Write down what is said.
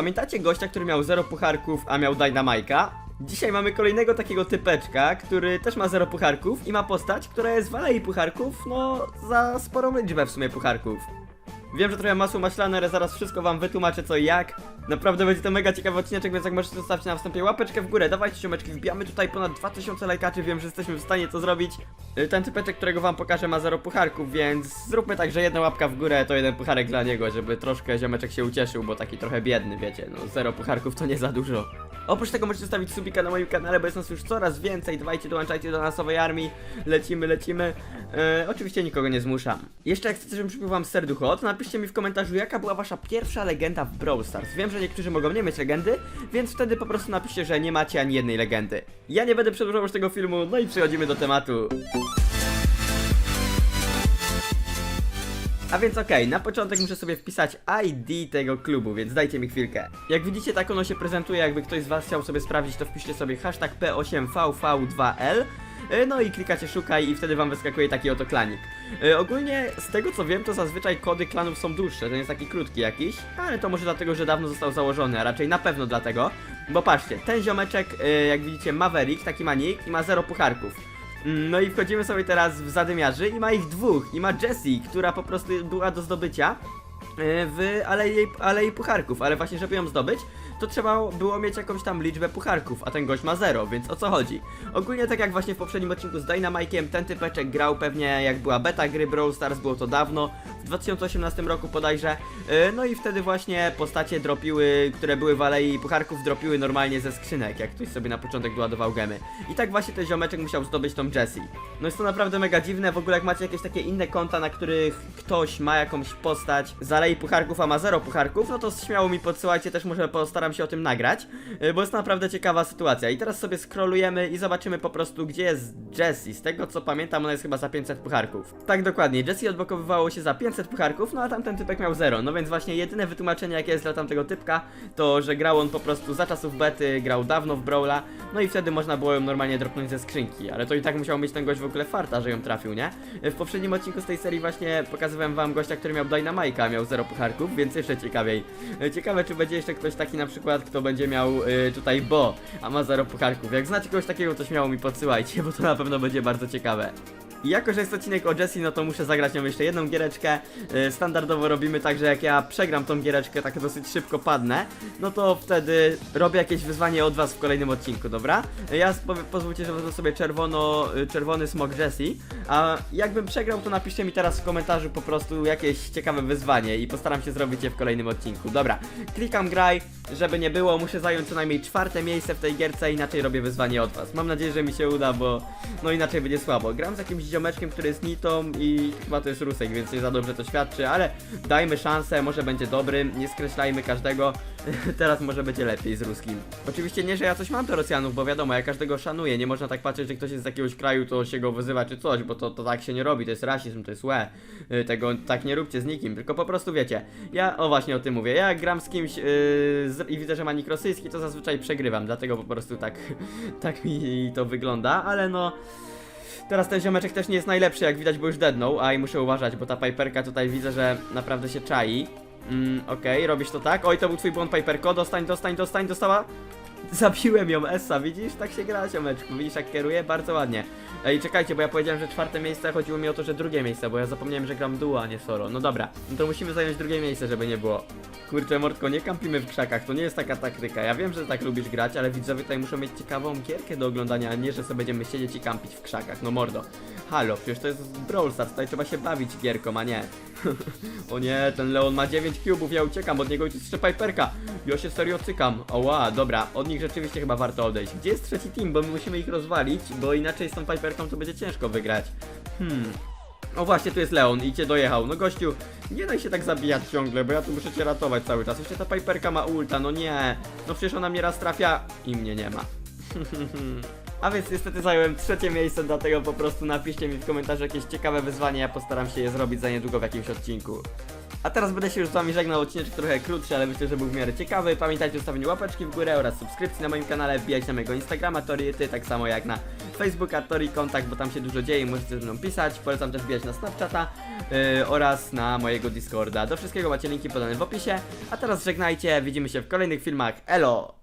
pamiętacie gościa, który miał 0 pucharków, a miał Dynamajka? Dzisiaj mamy kolejnego takiego typeczka, który też ma 0 pucharków i ma postać, która jest w alei pucharków, no za sporą liczbę w sumie pucharków. Wiem, że trochę masło maślane, ale zaraz wszystko wam wytłumaczę co i jak. Naprawdę będzie to mega ciekawy odcinek, więc jak możecie zostawcie na wstępie łapeczkę w górę, dawajcie siomeczki, wbijamy tutaj ponad 2000 lajkaczy, wiem, że jesteśmy w stanie to zrobić. Y, Ten typeczek, którego wam pokażę ma 0 pucharków, więc zróbmy tak, że jedna łapka w górę to jeden pucharek dla niego, żeby troszkę ziomeczek się ucieszył, bo taki trochę biedny, wiecie, no 0 pucharków to nie za dużo. Oprócz tego możecie stawić subika na moim kanale, bo jest nas już coraz więcej, dawajcie, dołączajcie do nasowej armii, lecimy, lecimy. E, oczywiście nikogo nie zmuszam. Jeszcze jak chcecie, żebym przypił wam serducho, to napiszcie mi w komentarzu, jaka była wasza pierwsza legenda w Brawl Stars. Wiem, że niektórzy mogą nie mieć legendy, więc wtedy po prostu napiszcie, że nie macie ani jednej legendy. Ja nie będę przedłużał już tego filmu, no i przechodzimy do tematu. A więc okej, na początek muszę sobie wpisać ID tego klubu, więc dajcie mi chwilkę. Jak widzicie, tak ono się prezentuje, jakby ktoś z was chciał sobie sprawdzić, to wpiszcie sobie hashtag P8VV2L e, no i klikacie szukaj i wtedy wam wyskakuje taki oto klanik. E, ogólnie z tego co wiem, to zazwyczaj kody klanów są dłuższe, ten jest taki krótki jakiś, ale to może dlatego, że dawno został założony, a raczej na pewno dlatego, bo patrzcie, ten ziomeczek, e, jak widzicie, Maverick, taki ma nick i ma 0 pucharków. Mm, No i wchodzimy sobie teraz w zadymiarzy i ma ich dwóch. I ma Jessie, która po prostu była do zdobycia e, w Alei, Alei Pucharków, ale właśnie żeby ją zdobyć, to trzeba było mieć jakąś tam liczbę pucharków, a ten gość ma zero, więc o co chodzi? Ogólnie tak jak właśnie w poprzednim odcinku z Dynamike'iem, ten typeczek grał pewnie jak była beta gry Brawl Stars, było to dawno, w 2018 roku bodajże, e, no i wtedy właśnie postacie dropiły, które były w Alei Pucharków, dropiły normalnie ze skrzynek, jak ktoś sobie na początek doładował gemy. I tak właśnie ten ziomeczek musiał zdobyć tą Jessie. No jest to naprawdę mega dziwne, w ogóle jak macie jakieś takie inne konta, na których ktoś ma jakąś postać z Alei Pucharków, a ma zero pucharków, no to śmiało mi podsyłajcie, też może postaram się o tym nagrać, y, bo jest naprawdę ciekawa sytuacja. I teraz sobie scrollujemy i zobaczymy po prostu, gdzie jest Jessie. Z tego co pamiętam, ona jest chyba za 500 pucharków. Tak dokładnie, Jessie odblokowywało się za 500 pucharków, no a tamten typek miał zero. No więc właśnie jedyne wytłumaczenie jakie jest dla tamtego typka, to że grał on po prostu za czasów bety, grał dawno w Brawla, no i wtedy można było ją normalnie dropnąć ze skrzynki, ale to i tak musiał mieć ten gość w ogóle farta, że ją trafił, nie? W poprzednim odcinku z tej serii właśnie pokazywałem wam gościa, który miał Dynamite'a, miał zero pucharków, więc jeszcze ciekawiej. E, Ciekawe, czy będzie jeszcze ktoś taki na przykład, kto będzie miał y, tutaj Bo, a ma zero pucharków. Jak znacie kogoś takiego, to śmiało mi podsyłajcie, bo to na pewno będzie bardzo ciekawe. I jako, że jest odcinek o Jessie, no to muszę zagrać nią jeszcze jedną giereczkę. E, Standardowo robimy tak, że jak ja przegram tą giereczkę, tak dosyć szybko padnę, no to wtedy robię jakieś wyzwanie od was w kolejnym odcinku, dobra? Ja pozwólcie, że wezmę sobie czerwono, y, czerwony smog Jessie, a jakbym przegrał, to napiszcie mi teraz w komentarzu po prostu jakieś ciekawe wyzwanie i postaram się zrobić je w kolejnym odcinku. Dobra, klikam graj, żeby nie było, muszę zająć co najmniej czwarte miejsce w tej gierce, inaczej robię wyzwanie od was. Mam nadzieję, że mi się uda, bo no inaczej będzie słabo. Gram z jakimś ziomeczkiem, który jest nitą i chyba to jest Rusek, więc nie za dobrze to świadczy, ale dajmy szansę, może będzie dobry, nie skreślajmy każdego. Teraz może będzie lepiej z Ruskim. Oczywiście nie, że ja coś mam do Rosjanów, bo wiadomo, ja każdego szanuję, nie można tak patrzeć, że ktoś jest z jakiegoś kraju, to się go wyzywa czy coś, bo to, to tak się nie robi, to jest rasizm, to jest łe. Y, Tego tak nie róbcie z nikim, tylko po prostu wiecie, ja, o właśnie o tym mówię, ja jak gram z kimś yy, z, i widzę, że ma nick rosyjski, to zazwyczaj przegrywam, dlatego po prostu tak, tak mi to wygląda, ale no... Teraz ten ziomeczek też nie jest najlepszy, jak widać, bo już deadnął, a i muszę uważać, bo ta Piperka tutaj widzę, że naprawdę się czai. Mm, okej, robisz to tak. Oj, to był twój błąd, Piperko, dostań, dostań, dostań, dostała. Zabiłem ją, Essa, widzisz? Tak się gra, ziomeczku, widzisz jak kieruje? Bardzo ładnie. Ej, czekajcie, bo ja powiedziałem, że czwarte miejsce, chodziło mi o to, że drugie miejsce, bo ja zapomniałem, że gram duo, a nie solo. No dobra, no to musimy zająć drugie miejsce, żeby nie było. Kurczę, Mordko, nie kampimy w krzakach, to nie jest taka taktyka. Ja wiem, że tak lubisz grać, ale widzowie tutaj muszą mieć ciekawą gierkę do oglądania, a nie, że sobie będziemy siedzieć i kampić w krzakach. No mordo. Halo, przecież to jest Brawl Stars, tutaj trzeba się bawić gierką, a nie. o nie, ten Leon ma 9 cubów, ja uciekam od niego i to jeszcze Piperka. Ja się serio cykam. Oła, dobra, od nich rzeczywiście chyba warto odejść. Gdzie jest trzeci team, bo my musimy ich rozwalić, bo inaczej z tą Piperką to będzie ciężko wygrać. Hmm. O właśnie, tu jest Leon i cię dojechał. No gościu, nie daj się tak zabijać ciągle, bo ja tu muszę cię ratować cały czas. Jeszcze ta Piperka ma ulta, no nie. No przecież ona mnie raz trafia i mnie nie ma. A więc niestety zająłem trzecie miejsce, dlatego po prostu napiszcie mi w komentarzu jakieś ciekawe wyzwanie, ja postaram się je zrobić za niedługo w jakimś odcinku. A teraz będę się już z wami żegnał, odcinek trochę krótszy, ale myślę, że był w miarę ciekawy. Pamiętajcie o zostawieniu łapeczki w górę oraz subskrypcji na moim kanale, wbijajcie na mojego Instagrama Toriety, tak samo jak na Facebooka Tori Kontakt, bo tam się dużo dzieje i możecie ze mną pisać. Polecam też wbijać na Snapchata yy, oraz na mojego Discorda. Do wszystkiego macie linki podane w opisie. A teraz żegnajcie, widzimy się w kolejnych filmach. Elo!